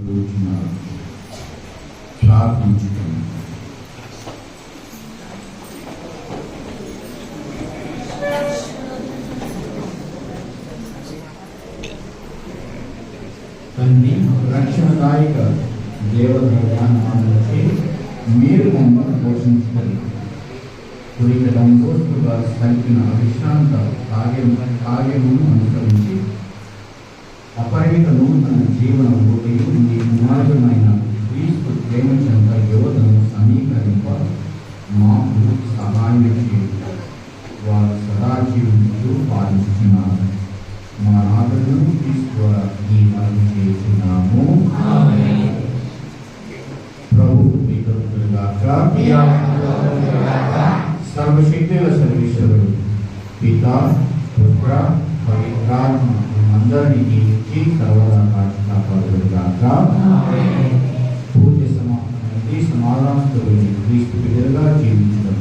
జరుగుతున్నారు ప్రార్థించుకున్నాం తండ్రి రక్షణదాయక దేవద్రవ్యాన్ని మీరు మమ్మల్ని పోషించండి. కురికడం దోస్తుగా కలిపిన విశ్రాంత కార్యము కార్యమును అనుసరించి అపరిమిత నూతన జీవన పోటీలు మీ కుమారుడమైన క్రీస్తు ప్రేమ చెంత యువతను సమీకరింప మాకు సహాయం చేయుట వారు సదాజీవులు పాలిస్తున్నారు మా నాదులను క్రీస్తు ద్వారా ఈ మనవి చేస్తున్నాము ప్రభు సర్వశక్తుల సర్వేశ్వరుడు పిత పవిత్రాత్మ అందరినీ ఇచ్చి సర్వదా కాచి కాపాడుగాక. పూర్తి సమాధానం సమాధానంతో క్రీస్తు బిడ్డలుగా జీవించడం.